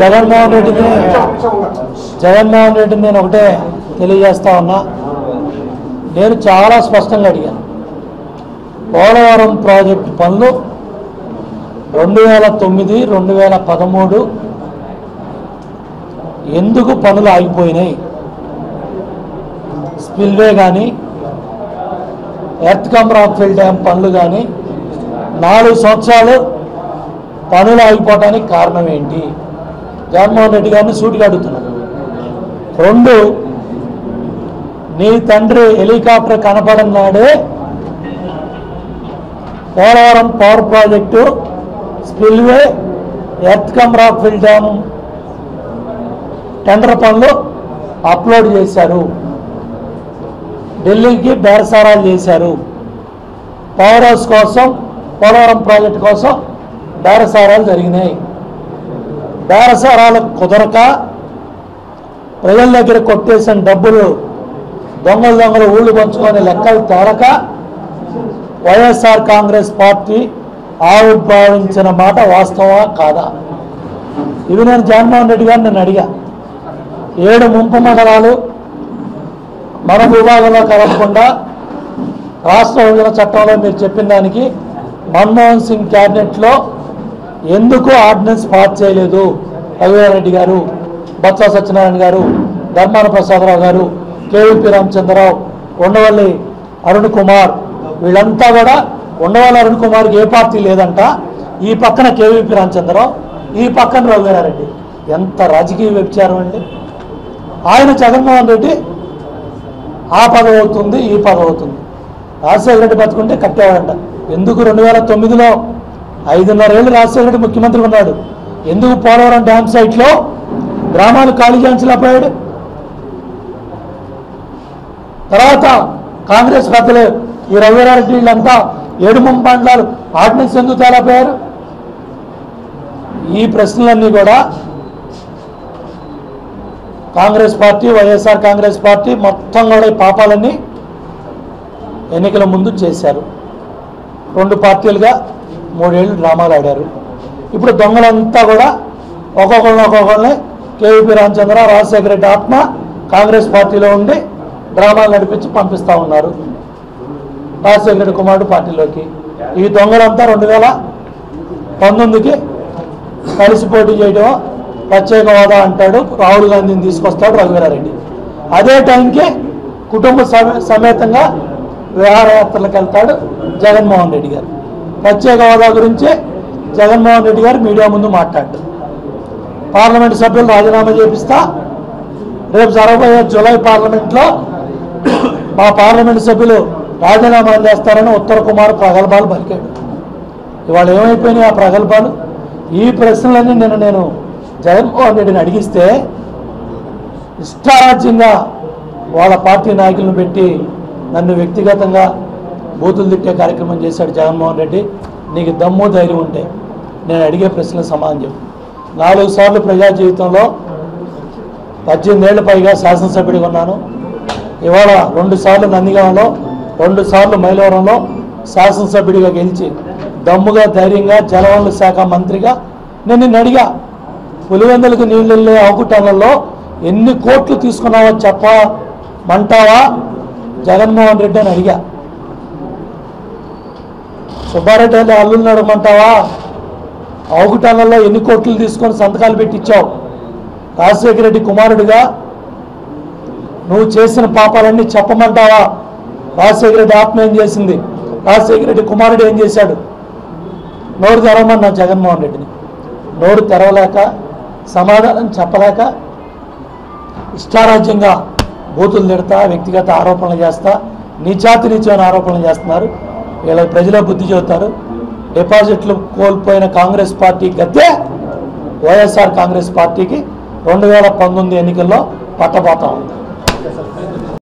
జగన్మోహన్ రెడ్డిని జగన్మోహన్ రెడ్డిని నేను ఒకటే తెలియజేస్తా ఉన్నా. నేను చాలా స్పష్టంగా అడిగాను. పోలవరం ప్రాజెక్టు పనులు రెండు వేల తొమ్మిది రెండు వేల పదమూడు ఎందుకు పనులు ఆగిపోయినాయి? స్పిల్వే కానీ ఎర్త్ కమ్ రాక్ఫిల్ డ్యామ్ పనులు కానీ నాలుగు సంవత్సరాలు పనులు ఆగిపోవడానికి కారణం ఏంటి? జగన్మోహన్ రెడ్డి గారిని సూటిగా అడుగుతున్నాను రెండు నీ తండ్రి helicopter కనపడన్నాడే Polavaram power project spillway earth cum rockfill dam tender పనులు అప్లోడ్ చేశారు. ఢిల్లీకి బేరసారాలు చేశారు. పవర్ హౌస్ కోసం పోలవరం ప్రాజెక్టు కోసం బేరసారాలు జరిగినాయి. బేరసారాలకు కుదరక ప్రజల దగ్గర కొట్టేసిన డబ్బులు దొంగలు దొంగలు ఊళ్ళు పంచుకొని లెక్కలు తేలక Y S R Congress party ఆవిర్భావించిన మాట వాస్తవా కాదా? ఇవి నేను జగన్మోహన్ రెడ్డి గారిని నేను అడిగా. ఏడు ముంపు మండలాలు మన విభాగంలో కలగకుండా రాష్ట్ర విభజన చట్టంలో మీరు చెప్పిన దానికి మన్మోహన్ సింగ్ క్యాబినెట్లో ఎందుకు ఆర్డినెన్స్ పాస్ చేయలేదు? రఘువీరారెడ్డి గారు బొత్స సత్యనారాయణ గారు ధర్మాన ప్రసాదరావు గారు కేవీపీ రామచంద్రరావు ఉండవల్లి అరుణ్ కుమార్ వీళ్ళంతా కూడా ఉండవల్లి అరుణ్ కుమార్కి ఏ పార్టీ లేదంట. ఈ పక్కన కేవీపీ రామచంద్రరావు ఈ పక్కన రఘువీరారెడ్డి. ఎంత రాజకీయ వ్యభిచారం అండి. ఆయన జగన్మోహన్ రెడ్డి ఆ పదవి అవుతుంది ఈ పదవి అవుతుంది. రాజశేఖర రెడ్డి బతుకుంటే కట్టేవాడంట. ఎందుకు రెండు వేల తొమ్మిదిలో ఐదున్నరేళ్ళు రాజశేఖర రెడ్డి ముఖ్యమంత్రి ఉన్నాడు. ఎందుకు పోలవరం డ్యామ్ సైట్లో? గ్రామాలు ఖాళీ చేయించలేకపోయాడు. తర్వాత కాంగ్రెస్ పెద్దలు ఈ రఘువీరారెడ్డి వీళ్ళంతా ఏడు మండలాలు ఆర్డినెన్స్ ఎందుకు తేలేకపోయారు? ఈ ప్రశ్నలన్నీ కూడా Congress party Y S R Congress party మొత్తం కూడా ఈ పాపాలన్నీ ఎన్నికల ముందు చేశారు. రెండు పార్టీలుగా మూడేళ్ళు డ్రామాలు ఆడారు. ఇప్పుడు దొంగలంతా కూడా ఒక్కొక్కరిని ఒక్కొక్కరిని కేవీపీ రామచంద్ర రాజశేఖర రెడ్డి ఆత్మ కాంగ్రెస్ పార్టీలో ఉండి డ్రామాలు నడిపించి పంపిస్తూ ఉన్నారు. రాజశేఖర రెడ్డి కుమారుడు పార్టీలోకి. ఈ దొంగలంతా రెండు వేల పంతొమ్మిదికి కలిసి పోటీ చేయడం ప్రత్యేక హోదా అంటాడు రాహుల్ గాంధీని తీసుకొస్తాడు రఘువీరారెడ్డి. అదే టైంకి కుటుంబ సమే సమేతంగా విహారయాత్రలకు వెళ్తాడు జగన్మోహన్ రెడ్డి గారు. ప్రత్యేక హోదా గురించి జగన్మోహన్ రెడ్డి గారు మీడియా ముందు మాట్లాడారు. పార్లమెంట్ సభ్యులు రాజీనామా చేపిస్తా రేపు జరగబోయే జూలై పార్లమెంట్లో మా పార్లమెంట్ సభ్యులు రాజీనామా చేస్తారని ఉత్తర కుమార్ ప్రగల్భాలు పలికాడు. ఇవాళ ఏమైపోయినాయి ఆ ప్రగల్భాలు? ఈ ప్రశ్నలన్నీ నేను నేను జగన్మోహన్ రెడ్డిని అడిగిస్తే ఇష్టారాజ్యంగా వాళ్ళ పార్టీ నాయకులను పెట్టి నన్ను వ్యక్తిగతంగా బూతులు తిట్టే కార్యక్రమం చేశాడు జగన్మోహన్ రెడ్డి. నీకు దమ్ము ధైర్యం ఉంటే నేను అడిగే ప్రశ్నలు సమాధానం చెప్పు. నాలుగు సార్లు ప్రజా జీవితంలో పద్దెనిమిదేళ్ళ పైగా శాసనసభ్యుడిగా ఉన్నాను. ఇవాళ రెండు సార్లు నందిగామలో రెండు సార్లు మైలవరంలో శాసనసభ్యుడిగా గెలిచి దమ్ముగా ధైర్యంగా జలవనరుల శాఖ మంత్రిగా నేను నిన్ను అడిగా పులివెందులకు నీళ్ళు వెళ్ళే అవకుటాలలో ఎన్ని కోట్లు తీసుకున్నావో చెప్పమంటావా జగన్మోహన్ రెడ్డి అని అడిగా. సుబ్బారెడ్డి అని అల్లుని నడమంటావా? అవకుటాలలో ఎన్ని కోట్లు తీసుకొని సంతకాలు పెట్టించావు? రాజశేఖర రెడ్డి కుమారుడిగా? నువ్వు చేసిన పాపాలన్నీ చెప్పమంటావా? రాజశేఖర రెడ్డి ఆత్మ ఏం చేసింది? రాజశేఖర రెడ్డి కుమారుడు ఏం చేశాడు? నోరు తెరవమన్నా జగన్మోహన్ రెడ్డిని. నోరు తెరవలేక సమాధానం చెప్పలేక ఇష్టారాజ్యంగా బూతులు తిడతా వ్యక్తిగత ఆరోపణలు చేస్తా నిజాతి నిత్యమైన ఆరోపణలు చేస్తున్నారు. వీళ్ళకి ప్రజల బుద్ధి చెబుతారు. డిపాజిట్లు కోల్పోయిన కాంగ్రెస్ పార్టీ గద్దె వైఎస్ఆర్ కాంగ్రెస్ పార్టీకి రెండు వేల పంతొమ్మిది ఎన్నికల్లో పట్టబోతా ఉంది.